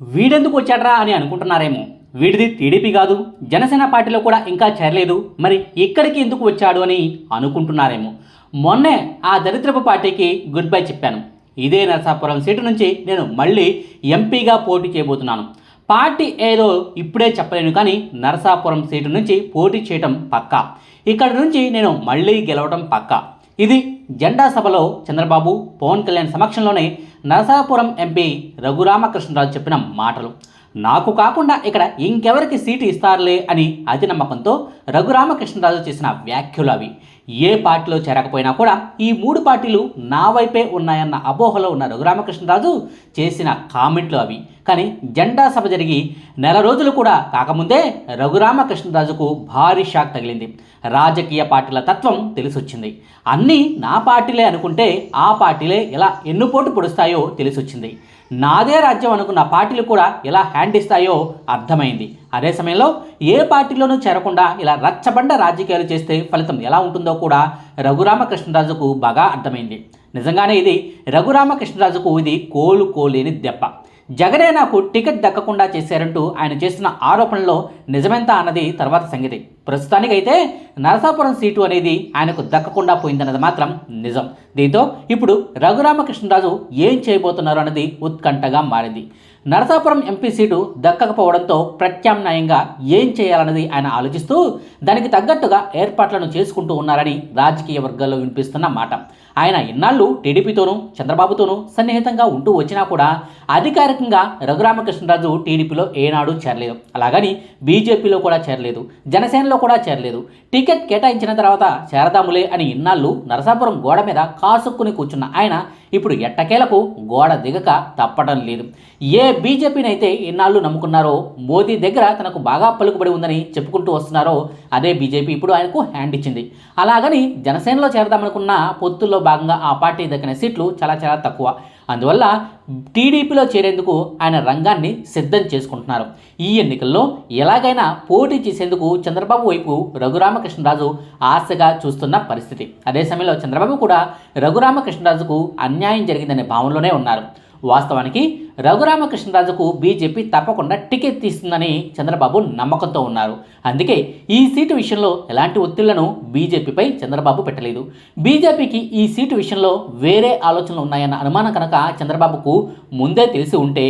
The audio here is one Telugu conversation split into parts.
వీడెందుకు వచ్చాడ్రా అని అనుకుంటున్నారేమో. వీడిది టీడీపీ కాదు జనసేన పార్టీలో కూడా ఇంకా చేరలేదు మరి ఇక్కడికి ఎందుకు వచ్చాడు అని అనుకుంటున్నారేమో. మొన్నే ఆ దరిద్రపు పార్టీకి గుడ్ బై చెప్పాను. ఇదే నరసాపురం సీటు నుంచి నేను మళ్ళీ ఎంపీగా పోటీ చేయబోతున్నాను. పార్టీ ఏదో ఇప్పుడే చెప్పలేను కానీ నరసాపురం సీటు నుంచి పోటీ చేయటం పక్కా. ఇక్కడ నుంచి నేను మళ్ళీ గెలవటం పక్కా. ఇది జెండా సభలో చంద్రబాబు పవన్ కళ్యాణ్ సమక్షంలోనే నరసాపురం ఎంపీ రఘురామకృష్ణరాజు చెప్పిన మాటలు. నాకు కాకుండా ఇక్కడ ఇంకెవరికి సీటు ఇస్తారులే అని అతి నమ్మకంతో రఘురామకృష్ణరాజు చేసిన వ్యాఖ్యలు అవి. ఏ పార్టీలో చేరకపోయినా కూడా ఈ మూడు పార్టీలు నా వైపే ఉన్నాయన్న అపోహలో ఉన్న రఘురామకృష్ణరాజు చేసిన కామెంట్లు అవి. కానీ జెండా సభ జరిగి నెల రోజులు కూడా కాకముందే రఘురామకృష్ణరాజుకు భారీ షాక్ తగిలింది. రాజకీయ పార్టీల తత్వం తెలిసొచ్చింది. అన్నీ నా పార్టీలే అనుకుంటే ఆ పార్టీలే ఎలా ఎన్నుపోటు పొడుస్తాయో తెలిసొచ్చింది. నాదే రాజ్యం అనుకున్న పార్టీలు కూడా ఎలా హ్యాండ్ ఇస్తాయో అర్థమైంది. అదే సమయంలో ఏ పార్టీలోనూ చేరకుండా ఇలా రచ్చబండ రాజకీయాలు చేస్తే ఫలితం ఎలా ఉంటుందో కూడా రఘురామకృష్ణరాజుకు బాగా అర్థమైంది. నిజంగానే ఇది రఘురామకృష్ణరాజుకు ఇది కోలుకోలేని దెబ్బ. జగనే నాకు టికెట్ దక్కకుండా చేశారంటూ ఆయన చేస్తున్న ఆరోపణలో నిజమెంత అన్నది తర్వాత సంగతి. ప్రస్తుతానికైతే నరసాపురం సీటు అనేది ఆయనకు దక్కకుండా పోయిందన్నది మాత్రం నిజం. దీంతో ఇప్పుడు రఘురామకృష్ణరాజు ఏం చేయబోతున్నారు అన్నది ఉత్కంఠగా మారింది. నరసాపురం ఎంపీ సీటు దక్కకపోవడంతో ప్రత్యామ్నాయంగా ఏం చేయాలన్నది ఆయన ఆలోచిస్తూ దానికి తగ్గట్టుగా ఏర్పాట్లను చేసుకుంటూ ఉన్నారని రాజకీయ వర్గాల్లో వినిపిస్తున్న మాట. ఆయన ఇన్నాళ్ళు టీడీపీతోనూ చంద్రబాబుతోనూ సన్నిహితంగా ఉంటూ వచ్చినా కూడా అధికారికంగా రఘురామకృష్ణరాజు టీడీపీలో ఏనాడు చేరలేదు. అలాగని బీజేపీలో కూడా చేరలేదు. జనసేనలో కూడా చేరలేదు. టికెట్ కేటాయించిన తర్వాత చేరదాములే అని ఇన్నాళ్ళు నరసాపురం గోడ మీద కాసుక్కుని కూర్చున్న ఆయన ఇప్పుడు ఎట్టకేలకు గోడ దిగక తప్పడం లేదు. ఏ బీజేపీనైతే ఇన్నాళ్ళు నమ్ముకున్నారో మోదీ దగ్గర తనకు బాగా పలుకుబడి ఉందని చెప్పుకుంటూ వస్తున్నారో అదే బీజేపీ ఇప్పుడు ఆయనకు హ్యాండ్ ఇచ్చింది. అలాగని జనసేనలో చేరదామనుకున్న పొత్తుల్లో భాగంగా ఆ పార్టీ దక్కిన సీట్లు చాలా చాలా తక్కువ. అందువల్ల టీడీపీలో చేరేందుకు ఆయన రంగాన్ని సిద్ధం చేసుకుంటున్నారు. ఈ ఎన్నికల్లో ఎలాగైనా పోటీ చేసేందుకు చంద్రబాబు వైపు రఘురామకృష్ణరాజు ఆశగా చూస్తున్న పరిస్థితి. అదే సమయంలో చంద్రబాబు కూడా రఘురామకృష్ణరాజుకు అన్యాయం జరిగిందనే భావనలోనే ఉన్నారు. వాస్తవానికి రఘురామకృష్ణరాజుకు బీజేపీ తప్పకుండా టికెట్ తీస్తుందని చంద్రబాబు నమ్మకంతో ఉన్నారు. అందుకే ఈ సీటు విషయంలో ఎలాంటి ఒత్తిళ్ళను బీజేపీపై చంద్రబాబు పెట్టలేదు. బీజేపీకి ఈ సీటు విషయంలో వేరే ఆలోచనలు ఉన్నాయన్న అనుమానం కనుక చంద్రబాబుకు ముందే తెలిసి ఉంటే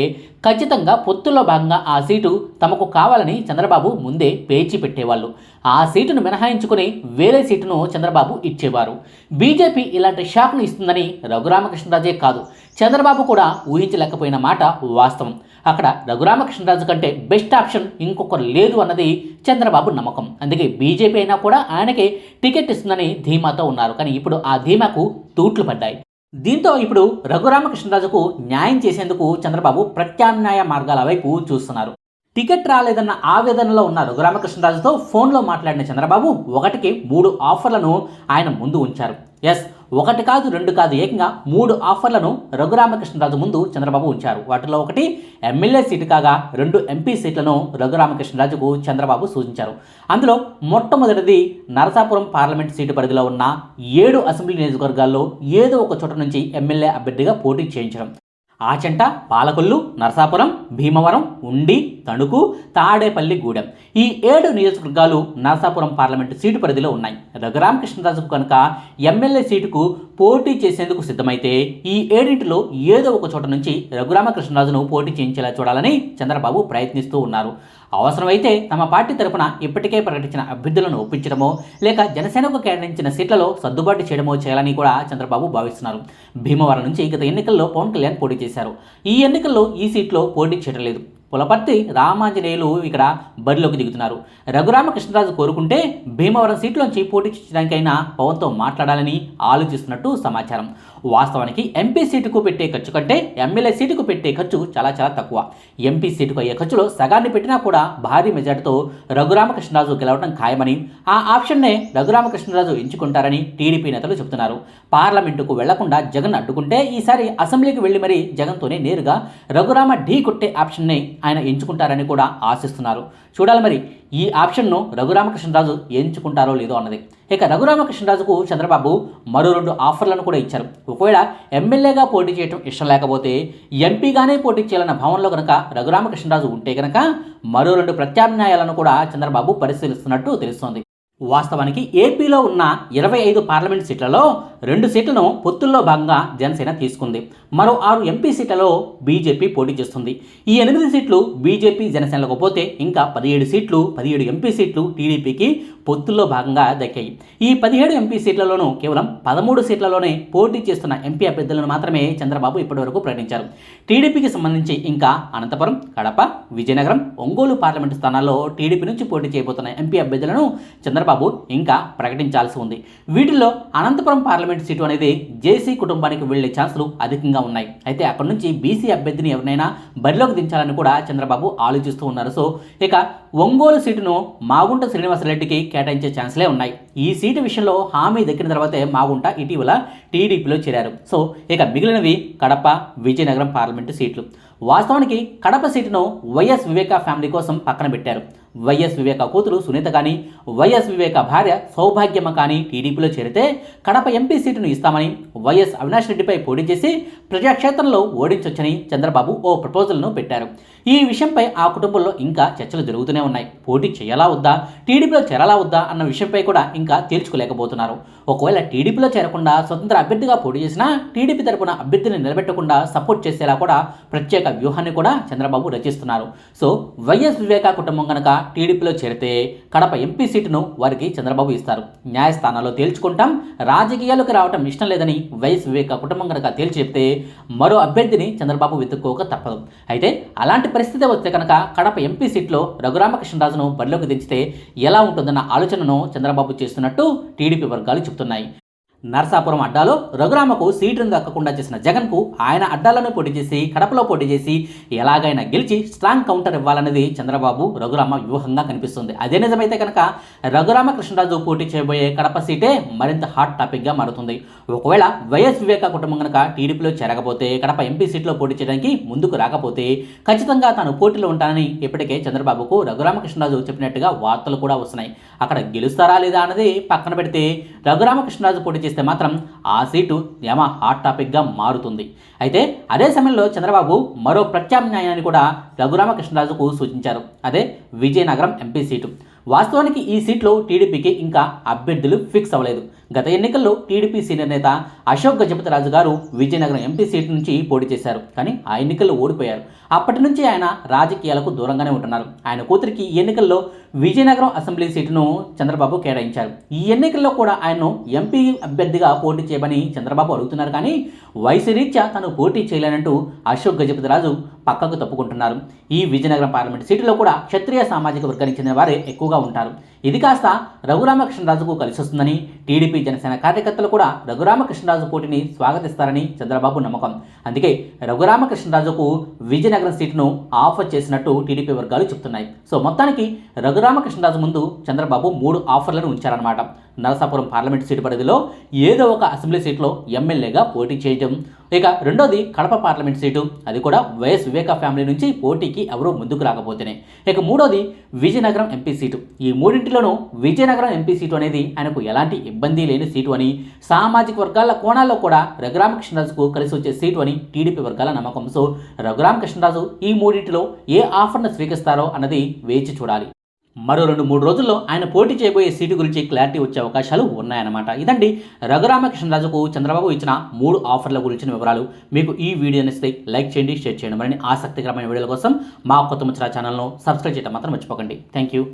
ఖచ్చితంగా పొత్తుల్లో భాగంగా ఆ సీటు తమకు కావాలని చంద్రబాబు ముందే పేచి పెట్టేవాళ్ళు. ఆ సీటును మినహాయించుకుని వేరే సీటును చంద్రబాబు ఇచ్చేవారు. బీజేపీ ఇలాంటి షాక్ను ఇస్తుందని రఘురామకృష్ణరాజే కాదు. చంద్రబాబు కూడా ఊహించలేకపోయిన మాట వాస్తవం. అక్కడ రఘురామకృష్ణరాజు కంటే బెస్ట్ ఆప్షన్ ఇంకొకరు లేదు అన్నది చంద్రబాబు నమ్మకం. అందుకే బీజేపీ అయినా కూడా ఆయనకి టికెట్ ఇస్తుందని ధీమాతో ఉన్నారు. కానీ ఇప్పుడు ఆ ధీమాకు తూట్లు పడ్డాయి. దీంతో ఇప్పుడు రఘురామకృష్ణరాజుకు న్యాయం చేసేందుకు చంద్రబాబు ప్రత్యామ్నాయ మార్గాల వైపు చూస్తున్నారు. టికెట్ రాలేదన్న ఆవేదనలో ఉన్న రఘురామకృష్ణరాజుతో ఫోన్లో మాట్లాడిన చంద్రబాబు ఒకటికి మూడు ఆఫర్లను ఆయన ముందు ఉంచారు. ఎస్ ఒకటి కాదు రెండు కాదు ఏకంగా మూడు ఆఫర్లను రఘురామకృష్ణరాజు ముందు చంద్రబాబు ఉంచారు. వాటిలో ఒకటి ఎమ్మెల్యే సీటు కాగా రెండు ఎంపీ సీట్లను రఘురామకృష్ణరాజుకు చంద్రబాబు సూచించారు. అందులో మొట్టమొదటిది నరసాపురం పార్లమెంట్ సీటు పరిధిలో ఉన్న ఏడు అసెంబ్లీ నియోజకవర్గాల్లో ఏదో ఒక చోట నుంచి ఎమ్మెల్యే అభ్యర్థిగా పోటీ చేయించడం. ఆచంట పాలకొల్లు నరసాపురం భీమవరం ఉండి తణుకు తాడేపల్లి గూడెం. ఈ ఏడు నియోజకవర్గాలు నరసాపురం పార్లమెంటు సీటు పరిధిలో ఉన్నాయి. రఘురామకృష్ణరాజుకు కనుక ఎమ్మెల్యే సీటుకు పోటీ చేసేందుకు సిద్ధమైతే ఈ ఏడింటిలో ఏదో ఒక చోట నుంచి రఘురామకృష్ణరాజును పోటీ చేయించేలా చూడాలని చంద్రబాబు ప్రయత్నిస్తూ ఉన్నారు. అవసరమైతే తమ పార్టీ తరపున ఇప్పటికే ప్రకటించిన అభ్యర్థులను ఒప్పించడమో లేక జనసేనకు కేటాయించిన సీట్లలో సర్దుబాటు చేయడమో చేయాలని కూడా చంద్రబాబు భావిస్తున్నారు. భీమవరం నుంచి గత ఎన్నికల్లో పవన్ కళ్యాణ్ పోటీ చేశారు. ఈ ఎన్నికల్లో ఈ సీట్లో పోటీ చేయడం లేదు. పులపర్తి రామాంజనేయులు ఇక్కడ బరిలోకి దిగుతున్నారు. రఘురామకృష్ణరాజు కోరుకుంటే భీమవరం సీట్లోంచి పోటీ చేయడానికైనా పవన్తో మాట్లాడాలని ఆలోచిస్తున్నట్టు సమాచారం. వాస్తవానికి ఎంపీ సీటుకు పెట్టే ఖర్చు కంటే ఎమ్మెల్యే సీటుకు పెట్టే ఖర్చు చాలా చాలా తక్కువ. ఎంపీ సీటుకు అయ్యే ఖర్చులో సగాన్ని పెట్టినా కూడా భారీ మెజార్టీతో రఘురామకృష్ణరాజు గెలవడం ఖాయమని ఆ ఆప్షన్నే రఘురామకృష్ణరాజు ఎంచుకుంటారని టీడీపీ నేతలు చెబుతున్నారు. పార్లమెంటుకు వెళ్ళకుండా జగన్ అడ్డుకుంటే ఈసారి అసెంబ్లీకి వెళ్ళి మరీ జగన్తోనే నేరుగా రఘురామ ఢీ కొట్టే ఆప్షన్నే ఆయన ఎంచుకుంటారని కూడా ఆశిస్తున్నారు. చూడాలి మరి ఈ ఆప్షన్ను రఘురామకృష్ణరాజు ఎంచుకుంటారో లేదో అన్నది. ఇక రఘురామకృష్ణరాజుకు చంద్రబాబు మరో రెండు ఆఫర్లను కూడా ఇచ్చారు. ఒకవేళ ఎమ్మెల్యేగా పోటీ చేయడం ఇష్టం లేకపోతే ఎంపీగానే పోటీ చేయాలన్న భావనలో కనుక రఘురామకృష్ణరాజు ఉంటే కనుక మరో రెండు ప్రత్యామ్నాయాలను కూడా చంద్రబాబు పరిశీలిస్తున్నట్టు తెలుస్తోంది. వాస్తవానికి ఏపీలో ఉన్న ఇరవై ఐదు పార్లమెంట్ సీట్లలో రెండు సీట్లను పొత్తుల్లో భాగంగా జనసేన తీసుకుంది. మరో ఆరు ఎంపీ సీట్లలో బీజేపీ పోటీ చేస్తుంది. ఈ ఎనిమిది సీట్లు బీజేపీ జనసేనలకు పోతే ఇంకా పదిహేడు సీట్లు పదిహేడు ఎంపీ సీట్లు టీడీపీకి పొత్తుల్లో భాగంగా దక్కాయి. ఈ పదిహేడు ఎంపీ సీట్లలోనూ కేవలం పదమూడు సీట్లలోనే పోటీ చేస్తున్న ఎంపీ అభ్యర్థులను మాత్రమే చంద్రబాబు ఇప్పటివరకు ప్రకటించారు. టీడీపీకి సంబంధించి ఇంకా అనంతపురం కడప విజయనగరం ఒంగోలు పార్లమెంటు స్థానాల్లో టీడీపీ నుంచి పోటీ చేయబోతున్న ఎంపీ అభ్యర్థులను చంద్రబాబు చంద్రబాబు ఇంకా ప్రకటించాల్సి ఉంది. వీటిల్లో అనంతపురం పార్లమెంట్ సీటు అనేది జేసీ కుటుంబానికి వెళ్ళే ఛాన్సులు అధికంగా ఉన్నాయి. అయితే అక్కడి నుంచి బీసీ అభ్యర్థిని ఎవరినైనా బరిలోకి దించాలని కూడా చంద్రబాబు ఆలోచిస్తూ ఉన్నారు. సో ఇక ఒంగోలు సీటును మాగుంట శ్రీనివాసరెడ్డికి కేటాయించే ఛాన్సులే ఉన్నాయి. ఈ సీటు విషయంలో హామీ దక్కిన తర్వాతే మాగుంట ఇటీవల టీడీపీలో చేరారు. సో ఇక మిగిలినవి కడప విజయనగరం పార్లమెంటు సీట్లు. వాస్తవానికి కడప సీటును వైఎస్ వివేకా ఫ్యామిలీ కోసం పక్కన పెట్టారు. వైఎస్ వివేక కూతురు సునీత కానీ వైఎస్ వివేక భార్య సౌభాగ్యమ్మ కానీ టీడీపీలో చేరితే కడప ఎంపీ సీటును ఇస్తామని వైఎస్ అవినాష్ రెడ్డిపై పోటీ చేసి ప్రజాక్షేత్రంలో ఓడించొచ్చని చంద్రబాబు ఓ ప్రపోజల్ను పెట్టారు. ఈ విషయంపై ఆ కుటుంబంలో ఇంకా చర్చలు జరుగుతూనే ఉన్నాయి. పోటీ చేయాలా వద్దా టీడీపీలో చేరాలా వద్దా అన్న విషయంపై కూడా ఇంకా తేల్చుకోలేకపోతున్నారు. ఒకవేళ టీడీపీలో చేరకుండా స్వతంత్ర అభ్యర్థిగా పోటీ చేసినా టీడీపీ తరపున అభ్యర్థిని నిలబెట్టకుండా సపోర్ట్ చేసేలా కూడా ప్రత్యేక వ్యూహాన్ని కూడా చంద్రబాబు రచిస్తున్నారు. సో వైఎస్ వివేక కుటుంబం కనుక టీడీపీలో చేరితే కడప ఎంపీ సీటును వారికి చంద్రబాబు ఇస్తారు. న్యాయస్థానాల్లో తేల్చుకుంటాం. రాజకీయాలకు రావటం ఇష్టం లేదని వైఎస్ వివేక కుటుంబం కనుక తేల్చి చెప్తే మరో అభ్యర్థిని చంద్రబాబు వెతుక్కోక తప్పదు. అయితే అలాంటి పరిస్థితి వస్తే కనుక కడప ఎంపీ సీట్లో రఘురామకృష్ణరాజును బరిలోకి దించితే ఎలా ఉంటుందన్న ఆలోచనను చంద్రబాబు చేస్తున్నట్టు టీడీపీ వర్గాలు చెబుతున్నాయి నరసాపురం అడ్డాలో రఘురామకు సీటును దక్కకుండా చేసిన జగన్కు ఆయన అడ్డాలను పోటీ చేసి కడపలో పోటీ చేసి ఎలాగైనా గెలిచి స్ట్రాంగ్ కౌంటర్ ఇవ్వాలన్నది చంద్రబాబు రఘురామ వ్యూహంగా కనిపిస్తుంది. అదే నిజమైతే కనుక రఘురామ కృష్ణరాజు పోటీ చేయబోయే కడప సీటే మరింత హాట్ టాపిక్గా మారుతుంది. ఒకవేళ వైఎస్ వివేక కుటుంబం కనుక టీడీపీలో చేరకపోతే కడప ఎంపీ సీట్లో పోటీ చేయడానికి ముందుకు రాకపోతే ఖచ్చితంగా తాను పోటీలో ఉంటానని ఇప్పటికే చంద్రబాబుకు రఘురామ కృష్ణరాజు చెప్పినట్టుగా వార్తలు కూడా వస్తున్నాయి. అక్కడ గెలుస్తారా లేదా అన్నది పక్కన పెడితే రఘురామ కృష్ణరాజు పోటీ చేసి చేస్తే మాత్రం ఆ సీటు యమ హాట్ టాపిక్గా మారుతుంది. అయితే అదే సమయంలో చంద్రబాబు మరో ప్రత్యామ్నాయాన్ని కూడా రఘురామకృష్ణరాజుకు సూచించారు. అదే విజయనగరం ఎంపీ సీటు. వాస్తవానికి ఈ సీట్లో టీడీపీకి ఇంకా అభ్యర్థులు ఫిక్స్ అవ్వలేదు. గత ఎన్నికల్లో టీడీపీ సీనియర్ నేత అశోక్ గజపతిరాజు గారు విజయనగరం ఎంపీ సీటు నుంచి పోటీ చేశారు. కానీ ఆ ఎన్నికల్లో ఓడిపోయారు. అప్పటి నుంచి ఆయన రాజకీయాలకు దూరంగానే ఉంటున్నారు. ఆయన కూతురికి ఈ ఎన్నికల్లో విజయనగరం అసెంబ్లీ సీటును చంద్రబాబు కేటాయించారు. ఈ ఎన్నికల్లో కూడా ఆయన్ను ఎంపీ అభ్యర్థిగా పోటీ చేయమని చంద్రబాబు అడుగుతున్నారు. కానీ వయసు రీత్యా తను పోటీ చేయలేనంటూ అశోక్ గజపతిరాజు పక్కకు తప్పుకుంటున్నారు. ఈ విజయనగరం పార్లమెంట్ సీటులో కూడా క్షత్రియ సామాజిక వర్గానికి చెందిన వారే ఎక్కువగా ఉంటారు. ఇది కాస్త రఘురామకృష్ణరాజుకు కలిసి వస్తుందని టీడీపీ జనసేన కార్యకర్తలు కూడా రఘురామకృష్ణరాజు పోటీని స్వాగతిస్తారని చంద్రబాబు నమ్మకం. అందుకే రఘురామకృష్ణరాజుకు విజయనగరం సీటును ఆఫర్ చేసినట్టు టీడీపీ వర్గాలు చెప్తున్నాయి. సో మొత్తానికి రఘురామకృష్ణరాజు ముందు చంద్రబాబు మూడు ఆఫర్లను ఉంచారన్నమాట. నరసాపురం పార్లమెంట్ సీటు పరిధిలో ఏదో ఒక అసెంబ్లీ సీట్లో ఎమ్మెల్యేగా పోటీ చేయడం ఇక రెండోది కడప పార్లమెంట్ సీటు. అది కూడా వైఎస్ వివేక ఫ్యామిలీ నుంచి పోటీకి ఎవరూ ముందుకు రాకపోతేనే. ఇక మూడోది విజయనగరం ఎంపీ సీటు. ఈ మూడింటిలోనూ విజయనగరం ఎంపీ సీటు అనేది ఆయనకు ఎలాంటి ఇబ్బంది లేని సీటు అని సామాజిక వర్గాల కోణాల్లో కూడా రఘురామకృష్ణరాజుకు కలిసి వచ్చే సీటు అని టీడీపీ వర్గాల నమ్మకం. సో రఘురామకృష్ణరాజు ఈ మూడింటిలో ఏ ఆఫర్ను స్వీకరిస్తారో అన్నది వేచి చూడాలి. మరో రెండు మూడు రోజుల్లో ఆయన పోటీ చేయబోయే సీటు గురించి క్లారిటీ వచ్చే అవకాశాలు ఉన్నాయన్నమాట. ఇదండి రఘురామకృష్ణరాజుకు చంద్రబాబు ఇచ్చిన మూడు ఆఫర్ల గురించిన వివరాలు. మీకు ఈ వీడియో నచ్చితే లైక్ చేయండి షేర్ చేయండి. మరిన్ని ఆసక్తికరమైన వీడియోల కోసం మా కొత్త ముచ్చరా ఛానల్ను సబ్స్క్రైబ్ చేయడం మాత్రం మర్చిపోకండి. Thank you